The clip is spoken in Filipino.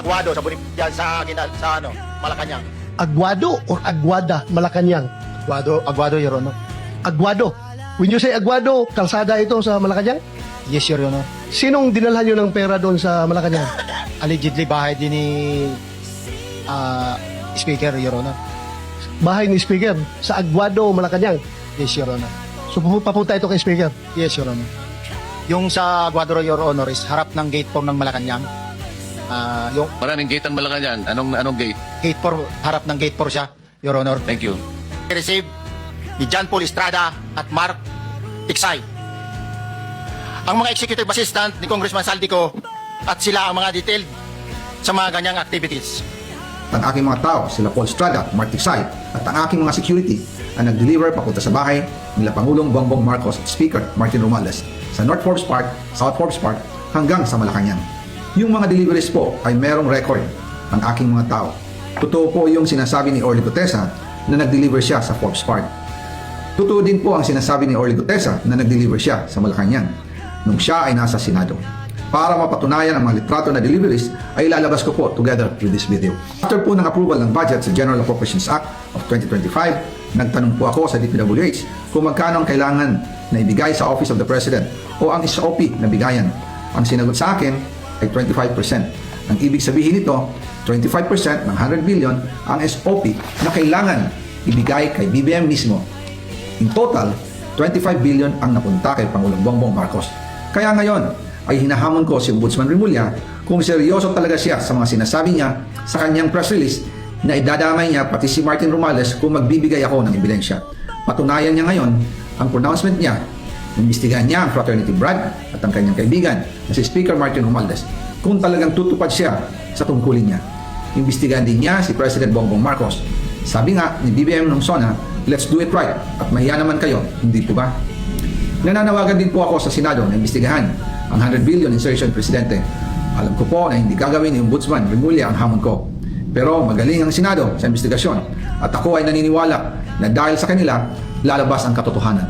Aguado sa Bonif- yan sa, gina- sa ano, Malacanang. Aguado or Aguada, Malacanang? Aguado, Aguado, Your Honor. Aguado. When you say Aguado, kalsada ito sa Malacanang? Yes, Your Honor. Sinong dinalhan nyo ng pera doon sa Malacanang? Allegedly, bahay din ni ah, Speaker, Your Honor. Bahay ni Speaker sa Aguado, Malacanang. Yes, Your Honor. So papunta ito kay Speaker. Yes, Your Honor. Yung sa Aguado, Your Honor, is harap ng gate 4 ng Malacanang. Ah, yung Maraming gate ang Malacanang. Anong anong gate? gate 4, harap ng gate 4 siya, Your Honor. Thank you. receive ni John Paul Estrada at Mark Tiksay. Ang mga executive assistant ni Congressman Saldico at sila ang mga detailed sa mga ganyang activities. ang aking mga tao, sila Paul Estrada, Mark Tiksay, at ang aking mga security ang nag-deliver papunta sa bahay nila Pangulong Bongbong Marcos at Speaker Martin Romualdez sa North Forbes Park, South Forbes Park hanggang sa Malacanang. Yung mga deliveries po ay merong record ang aking mga tao. Totoo po yung sinasabi ni Orly Gutesa na nag-deliver siya sa Forbes Park. Totoo din po ang sinasabi ni Orly Gutesa na nag-deliver siya sa Malacanang nung siya ay nasa Senado. Para mapatunayan ang mga litrato na deliveries ay ilalabas ko po together with this video. After po ng approval ng budget sa General Appropriations Act of 2025, nagtanong po ako sa DPWH kung magkano ang kailangan na ibigay sa Office of the President o ang SOP na bigayan. Ang sinagot sa akin ay 25%. Ang ibig sabihin nito, 25% ng 100 billion ang SOP na kailangan ibigay kay BBM mismo In total, 25 billion ang napunta kay Pangulong Bongbong Marcos. Kaya ngayon, ay hinahamon ko si Ombudsman Rimulya kung seryoso talaga siya sa mga sinasabi niya sa kanyang press release na idadamay niya pati si Martin Romales kung magbibigay ako ng ebidensya. Patunayan niya ngayon ang pronouncement niya Imbestigahan niya ang fraternity Brad at ang kanyang kaibigan na si Speaker Martin Romualdez kung talagang tutupad siya sa tungkulin niya. Imbestigahan din niya si President Bongbong Marcos. Sabi nga ni BBM nung SONA, let's do it right at mahiya naman kayo, hindi po ba? Nananawagan din po ako sa Senado na imbestigahan ang 100 billion insertion presidente. Alam ko po na hindi gagawin ni Ombudsman Remulla ang hamon ko. Pero magaling ang Senado sa investigasyon at ako ay naniniwala na dahil sa kanila, lalabas ang katotohanan.